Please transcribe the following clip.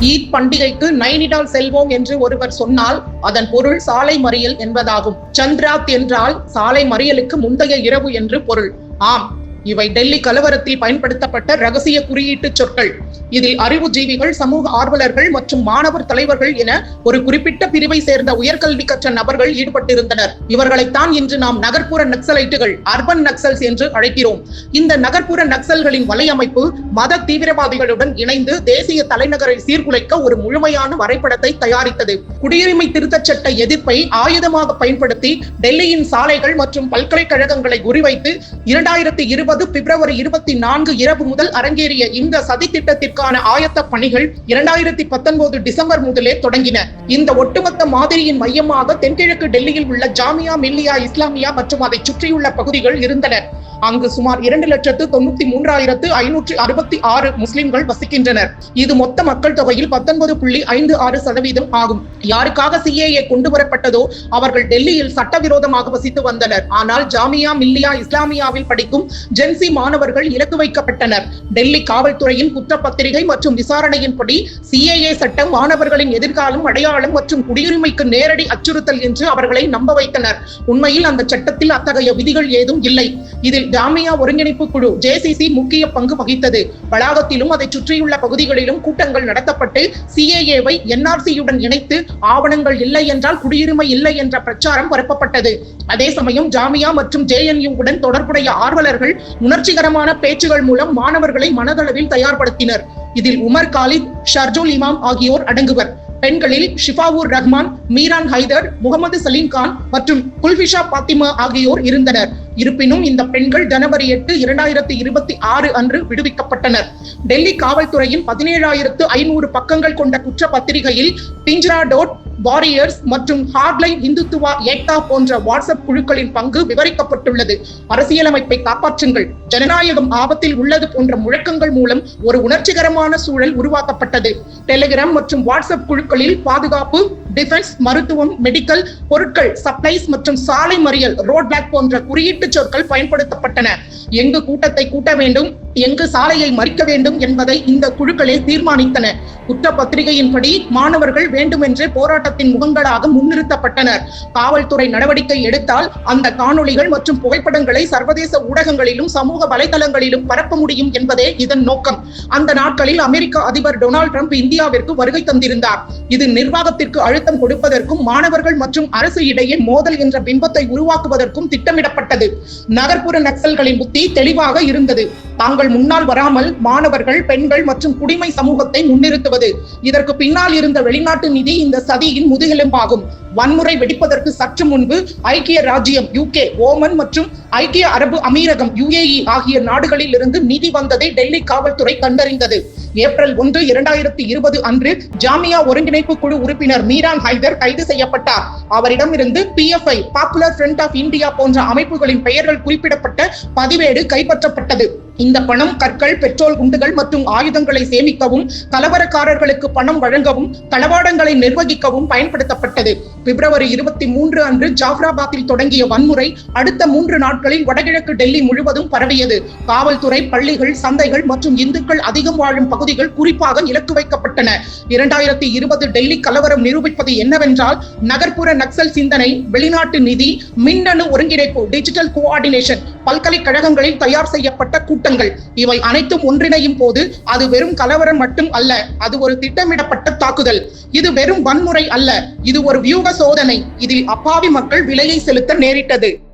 ஈத் பண்டிகைக்கு நைனிடால் செல்வோம் என்று ஒருவர் சொன்னால் அதன் பொருள் சாலை மறியல் என்பதாகும். சந்திராத் என்றால் சாலை மறியலுக்கு முந்தைய இரவு என்று பொருள். ஆம் இவை டெல்லி கலவரத்தில் பயன்படுத்தப்பட்ட ரகசிய குறியீட்டு சொற்கள். இதில் அறிவுஜீவிகள் சமூக ஆர்வலர்கள் மற்றும் மாணவர் தலைவர்கள் என ஒரு குறிப்பிட்ட பிரிவை சேர்ந்த உயர்கல்வி கற்ற நபர்கள் ஈடுபட்டிருந்தனர். இவர்களைத்தான் இன்று நாம் நகர்ப்புற நக்சலைட்டுகள் அர்பன் நக்சல்ஸ் என்று அழைக்கிறோம். இந்த நகர்ப்புற நக்சல்களின் வலையமைப்பு மத தீவிரவாதிகளுடன் இணைந்து தேசிய தலைநகரை சீர்குலைக்க ஒரு முழுமையான வரைபடத்தை தயாரித்தது. குடியுரிமை திருத்தச் சட்ட எதிர்ப்பை ஆயுதமாக பயன்படுத்தி டெல்லியின் சாலைகள் மற்றும் பல்கலைக்கழகங்களை குறிவைத்து இரண்டாயிரத்தி இருபது பிப்ரவரி இருபத்தி நான்கு இரவு முதல் அரங்கேறிய இந்த சதி திட்டத்திற்கான ஆயத்த பணிகள் இரண்டாயிரத்தி பத்தொன்பது டிசம்பர் முதலே தொடங்கின. இந்த ஒட்டுமொத்த மாதிரியின் மையமாக தென்கிழக்கு டெல்லியில் உள்ள ஜாமியா மில்லியா இஸ்லாமியா மற்றும் அதை சுற்றியுள்ள பகுதிகள் இருந்தன. அங்கு சுமார் இரண்டு லட்சத்து தொண்ணூத்தி மூன்றாயிரத்து ஐநூற்று அறுபத்தி ஆறு முஸ்லிம்கள் வசிக்கின்றனர். இது மொத்த மக்கள் தொகையில் பத்தொன்பது புள்ளி ஐந்து ஆறு சதவீதம் ஆகும். யாருக்காக சிஏஏ கொண்டு வரப்பட்டதோ அவர்கள் டெல்லியில் சட்டவிரோதமாக வசித்து வந்தனர். ஆனால் ஜாமியா மில்லியா இஸ்லாமியாவில் படிக்கும் ஜென்சி மாணவர்கள் இலக்கு வைக்கப்பட்டனர். டெல்லி காவல்துறையின் குற்றப்பத்திரிகை மற்றும் விசாரணையின்படி சிஏஏ சட்டம் மாணவர்களின் எதிர்காலம் அடையாளம் மற்றும் குடியுரிமைக்கு நேரடி அச்சுறுத்தல் என்று அவர்களை நம்ப வைத்தனர். உண்மையில் அந்த சட்டத்தில் அத்தகைய விதிகள் ஏதும் இல்லை. இதில் ஜாமியா ஒருங்கிணைப்பு குழு ஜேசிசி முக்கிய பங்கு வகித்தது. வளாகத்திலும் அதை சுற்றியுள்ள பகுதிகளிலும் கூட்டங்கள் நடத்தப்பட்டு சிஏஏவை என்ஆர்சியுடன் இணைத்து ஆவணங்கள் இல்லை என்றால் குடியுரிமை இல்லை என்ற பிரச்சாரம் பரப்பப்பட்டது. அதே சமயம் ஜாமியா மற்றும் ஜேஎன்யூ உடன் தொடர்புடைய ஆர்வலர்கள் உணர்ச்சிகரமான பேச்சுகள் மூலம் மாணவர்களை மனதளவில் தயார்படுத்தினர். இதில் உமர் காலித் ஷர்ஜுல் இமாம் ஆகியோர் அடங்குவர். பெண்களில் ஷிஃபாவூர் ரஹ்மான் மீரான் ஹைதர் முகமது சலீம் கான் மற்றும் குல்ஃபிஷா பாத்திமா ஆகியோர் இருந்தனர். இருப்பினும் இந்த பெண்கள் ஜனவரி எட்டு இரண்டாயிரத்தி இருபத்தி ஆறு அன்று விடுவிக்கப்பட்டனர். டெல்லி காவல்துறையின் பதினேழாயிரத்து ஐநூறு பக்கங்கள் கொண்ட குற்ற பத்திரிகையில் பிஞ்சரா டோட் வாரியர்ஸ் மற்றும் ஹார்ட்லைன் இந்துத்துவா ஏக்தா போன்ற வாட்ஸ்அப் குழுக்களின் பங்கு விவரிக்கப்பட்டுள்ளது. அரசியலமைப்பை காப்பாற்றுங்கள். ஜனநாயகம் ஆபத்தில் உள்ளது போன்ற முழக்கங்கள் மூலம் ஒரு உணர்ச்சிகரமான சூழல் உருவாக்கப்பட்டது. டெலிகிராம் மற்றும் வாட்ஸ்அப் குழுக்களில் பாதுகாப்பு டிஃபென்ஸ் மருத்துவம் மெடிக்கல் பொருட்கள் சப்ளைஸ் மற்றும் சாலை மறியல் ரோட் பிளாக் போன்ற குறியீட்டு சொற்கள் பயன்படுத்தப்பட்டன. எங்கு கூட்டத்தை கூட்ட வேண்டும்? எங்கு சாலையை மறிக்க வேண்டும் என்பதை இந்த குழுக்களே தீர்மானித்தன. குற்றப்பத்திரிகையின்படி மாணவர்கள் வேண்டுமென்றே போராட்டத்தின் முகங்களாக முன்னிறுத்தப்பட்டனர். காவல்துறை நடவடிக்கை எடுத்தால் அந்த காணொளிகள் மற்றும் புகைப்படங்களை சர்வதேச ஊடகங்களிலும் சமூக வலைதளங்களிலும் பரப்ப முடியும் என்பதே இதன் நோக்கம். அந்த நாட்களில் அமெரிக்க அதிபர் டொனால்ட் ட்ரம்ப் இந்தியாவிற்கு வருகை தந்திருந்தார். இது நிர்வாகத்திற்கு அழுத்தம் கொடுப்பதற்கும் மாணவர்கள் மற்றும் அரசு இடையே மோதல் என்ற பிம்பத்தை உருவாக்குவதற்கும் திட்டமிடப்பட்டது. நகர்ப்புற நக்சல்களின் புத்தி தெளிவாக இருந்தது. தாங்கள் முன்னால் வராமல் மாணவர்கள் பெண்கள் மற்றும் குடிமை சமூகத்தை முன்னிறுத்துவது. இதற்கு பின்னால் இருந்த வெளிநாட்டு நிதி இந்த சதியின் முதுகெலும்பாகும். வன்முறை வெடிப்பதற்கு சற்று முன்பு ஐக்கிய ராஜ்யம் யூகே ஓமன் மற்றும் ஐக்கிய அரபு அமீரகம் யுஏஇ ஆகிய நாடுகளில் இருந்து நிதி வந்ததை டெல்லி காவல்துறை கண்டறிந்தது. ஏப்ரல் ஒன்று இரண்டாயிரத்தி இருபது அன்று ஜாமியா ஒருங்கிணைப்பு குழு உறுப்பினர் மீரான் ஹைதர் கைது செய்யப்பட்டார். அவரிடமிருந்து PFI popular front of India போன்ற அமைப்புகளின் பெயர்கள் குறிப்பிடப்பட்ட பதிவேடு கைப்பற்றப்பட்டது. இந்த பணம் கற்கள் பெட்ரோல் குண்டுகள் மற்றும் ஆயுதங்களை சேமிக்கவும் கலவரக்காரர்களுக்கு பணம் வழங்கவும் தளவாடங்களை நிர்வகிக்கவும் பயன்படுத்தப்பட்டது. பிப்ரவரி இருபத்தி மூன்று அன்று ஜாஃப்ராபாத்தில் தொடங்கிய வன்முறை அடுத்த மூன்று நாட்களில் வடகிழக்கு டெல்லி முழுவதும் பரவியது. காவல்துறை பள்ளிகள் சந்தைகள் மற்றும் இந்துக்கள் அதிகம் வாழும் பகுதிகள் குறிப்பாக இலக்கு வைக்கப்பட்டன. இரண்டாயிரத்தி இருபது டெல்லி கலவரம் நிரூபிப்பது என்னவென்றால் நகர்ப்புற நக்சல் சிந்தனை வெளிநாட்டு நிதி மின்னணு ஒருங்கிணைப்பு டிஜிட்டல் கோஆர்டினேஷன் பல்கலைக்கழகங்களில் தயார் செய்யப்பட்ட கூட்டங்கள். இவை அனைத்தும் ஒன்றிணையும் போது அது வெறும் கலவரம் மட்டும் அல்ல அது ஒரு திட்டமிடப்பட்ட தாக்குதல். இது வெறும் வன்முறை அல்ல இது ஒரு வியூக சோதனை. இதில் அப்பாவி மக்கள் விலையை செலுத்த நேரிட்டது.